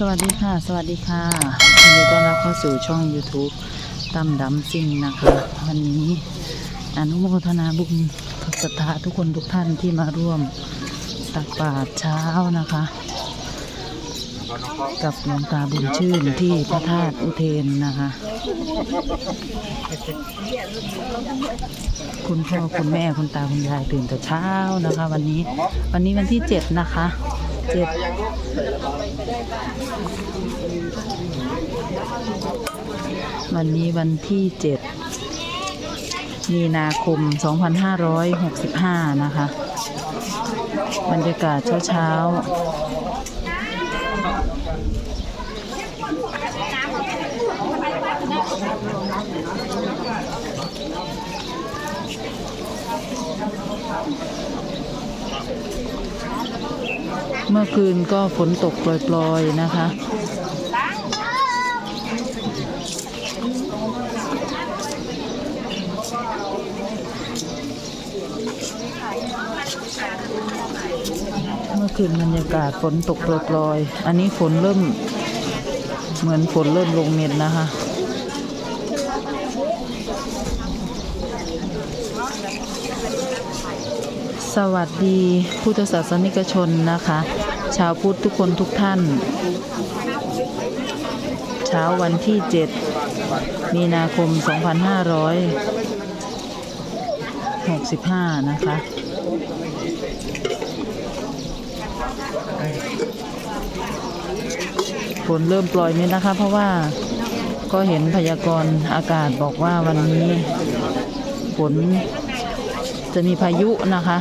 สวัสดีค่ะ สวัสดีค่ะยินดีต้อนรับเข้าสู่ช่อง YouTube ตั้มดำซิ่งนะคะ วันนี้อนุโมทนาบุญกับศรัทธาทุกคนทุกท่านที่มาร่วมตักบาตรเช้านะคะ กับหลวงตาบุญชื่นที่พระธาตุอุเทนนะคะ คุณพ่อคุณแม่คุณตาคุณยายตื่นแต่เช้านะคะ วันนี้วันนี้วันที่เจ็ดนะคะ เจ็ดวันนี้วันที่เจ็ดมีนาคม 2565 นะคะ บรรยากาศเช้าๆ เมื่อคืนก็ฝนตกปล่อยๆนะคะ เมื่อคืนบรรยากาศฝนตกปล่อยๆ อันนี้ฝนเริ่ม เหมือนฝนเริ่มลงเม็ดนะคะ สวัสดีพุทธศาสนิกชนนะคะ ชาวพุทธทุกคนทุกท่าน เช้าวันที่ 7 มีนาคม 2565 นะคะ ฝนเริ่มปล่อยเม็ดนะคะ เพราะว่าก็เห็นพยากรณ์อากาศบอกว่าวันนี้ฝน จะมีพายุนะคะ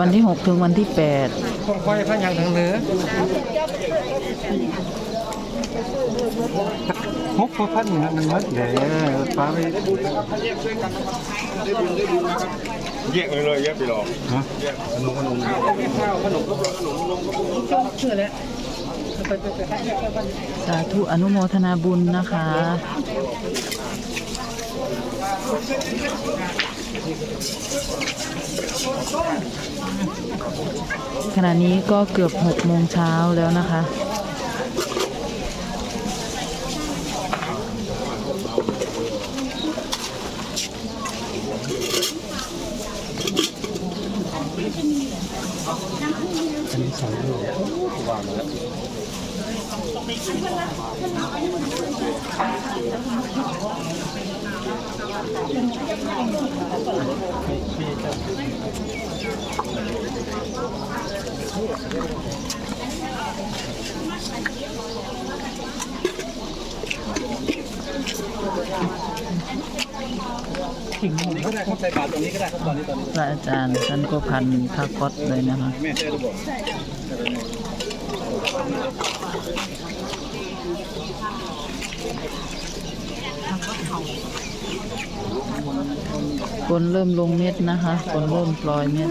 วันที่ 6 ถึงวันที่8คงคอยพระยังทางเหนือฮกพระพันมันมัดเดี๋ยวฟ้าไปแยกเลยเลยแยกไปหรอกฮะสาธุอนุโมทนาบุญนะคะ ขณะนี้ก็เกือบ6โมงเช้าแล้วนะคะ อันนี้สองลูก ขิงหมูก็ได้ครับใส่บาตรตรงนี้ก็ได้ครับตอนนี้ตอนนี้พระอาจารย์ท่านก็พันผ้าก๊อตเลยนะคะแม่เจ้าบอก ฝนเริ่มลงเม็ดนะคะฝนเริ่มปล่อยเม็ด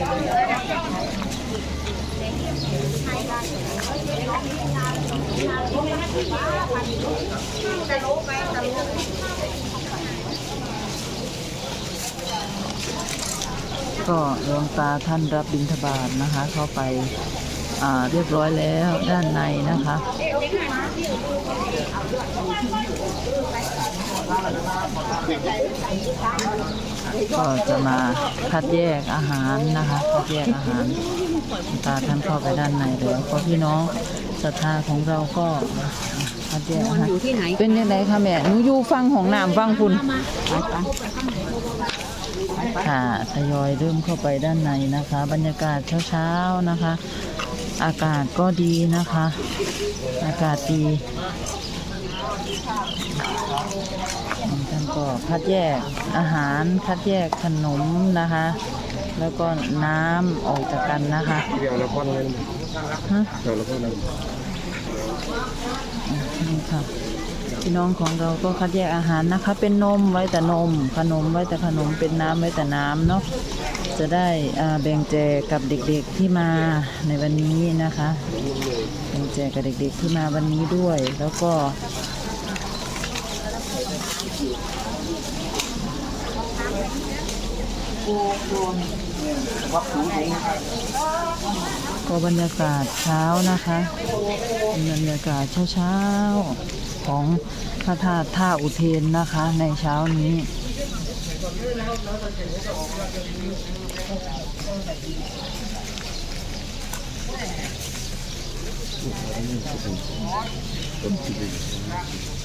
ก็หลวงตาท่านรับบิณฑบาตนะคะ เข้าไปาเรียบร้อยแล้วด้านในนะคะ ก็จะมาคัดแยกอาหารนะคะคัดแยกอาหารตาท่านเข้าไปด้านในแล้วก็พี่น้องศรัทธาของเราก็คัดแยกอาหารอยู่ที่ไหนเป็นยังไงคะแม่หนูอยู่ฟังของน้ำฟังคุณค่ะทยอยเริ่มเข้าไปด้านในนะคะ บรรยากาศเช้าๆนะคะ อากาศก็ดีนะคะ อากาศดี ท่านก็คัดแยกอาหารคัดแยกขนมนะคะ แล้วก็น้ำออกจากกันนะคะเดี๋ยวเราพ่นเลยฮะเดี๋ยวเราพ่นเลยนี่ค่ะพี่น้องของเราก็คัดแยกอาหารนะคะ เป็นนมไว้แต่นม ขนมไว้แต่ขนมเป็นน้ำไว้แต่น้ำเนาะจะได้แบ่งแจกกับเด็กๆที่มาในวันนี้นะคะแบ่งแจกกับเด็กๆที่มาวันนี้ด้วย แล้วก็ ก็บรรยากาศเช้านะคะเป็นบรรยากาศเช้าๆของพระธาตุท่าอุเทนนะคะ ในเช้านี้ค่ะ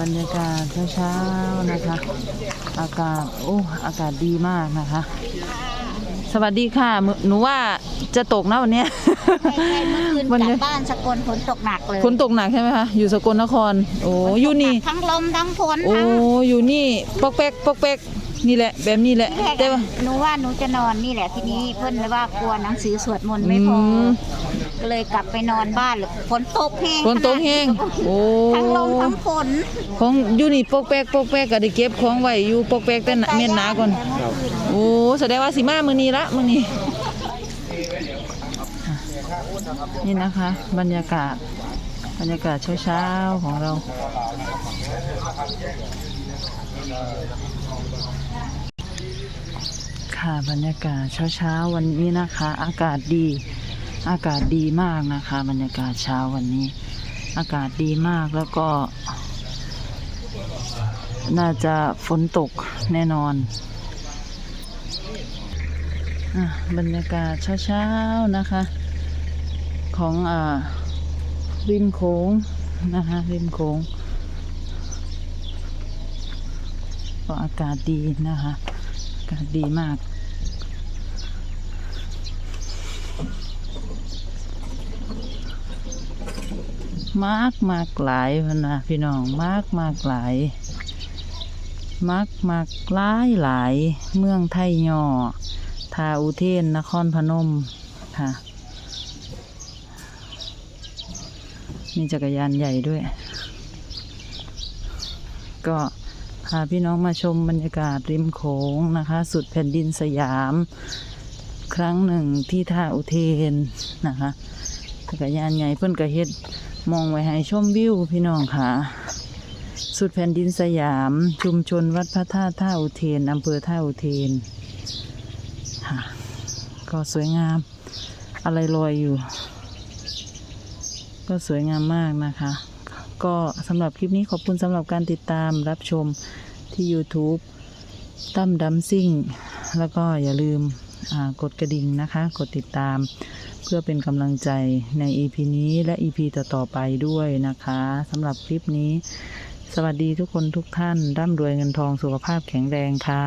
บรรยากาศเช้าๆนะคะ อากาศโอ้อากาศดีมากนะคะ สวัสดีค่ะมื้อหนูว่าจะตกนะวันเนี้ยใช่เมื่อคืนวันกนี้ลับบ้านสกลฝนตกหนักเลยฝนตกหนักใช่ไหมคะอยู่สกลนคร โอ้อยู่นี่ทั้งลมทั้งฝนโอ้ทั้งอยู่นี่ปอกแป๊กปอกแป๊กนี่แหละแบบนี้แหละที่แรกแต่ว่าหนูว่าหนูจะนอนนี่แหละทีนี้เพื่อนเลยว่ากลัวหนังสือสวดมนต์ไม่พออม ก็เลยกลับไปนอนบ้านเลยฝนตกแห้งฝนตกแห้งโอ้ทั้งลมทั้งฝนของอยู่นี่ปอกแป๊กปอกแป๊กก็ได้เก็บของไว้อยู่ปอกแป๊กแต่เม่นหนาก่อนโอ้แสดงว่าสิมามือนี้ละมือนี้อะนี่นะคะ บรรยากาศบรรยากาศเช้าๆของเราค่ะบรรยากาศเช้าๆวันนี้นะคะ อากาศดี อากาศดีมากนะคะ บรรยากาศเช้าวันนี้ อากาศดีมากแล้วก็ น่าจะฝนตกแน่นอนอะบรรยากาศเช้าๆนะคะ ของอ่าริมโขงนะคะริมโขงก็อากาศดีนะคะ อากาศดีมาก มากมากหลายพนะพี่น้องมากมากหลายมักมักหลายหลาย เมืองไทยย่อทาอุเทนนครพนมค่ะมีจักรยานใหญ่ด้วย ก็พาพี่น้องมาชมบรรยากาศริมโขงนะคะ สุดแผ่นดินสยาม ครั้งหนึ่งที่ท่าอุเทนนะคะจักรยานใหญ่เพิ่อนกระเฮ็ด มองไว้ให้ชมวิวพี่น้องค่ะ สุดแผ่นดินสยาม ชุมชนวัดพระธาตุท่าอุเทนอำเภอท่าอุเทนค่ะ ก็สวยงาม อะไรลอยอยู่ ก็สวยงามมากนะคะ ก็สำหรับคลิปนี้ขอบคุณสำหรับการติดตามรับชมที่ YouTube ตั้มดัมซิ่ง แล้วก็อย่าลืมกดกระดิ่งนะคะ กดติดตาม เพื่อเป็นกำลังใจใน EP นี้และ EP ต่อๆไปด้วยนะคะสำหรับคลิปนี้ สวัสดีทุกคนทุกท่าน ร่ำรวยเงินทองสุขภาพแข็งแรงค่ะ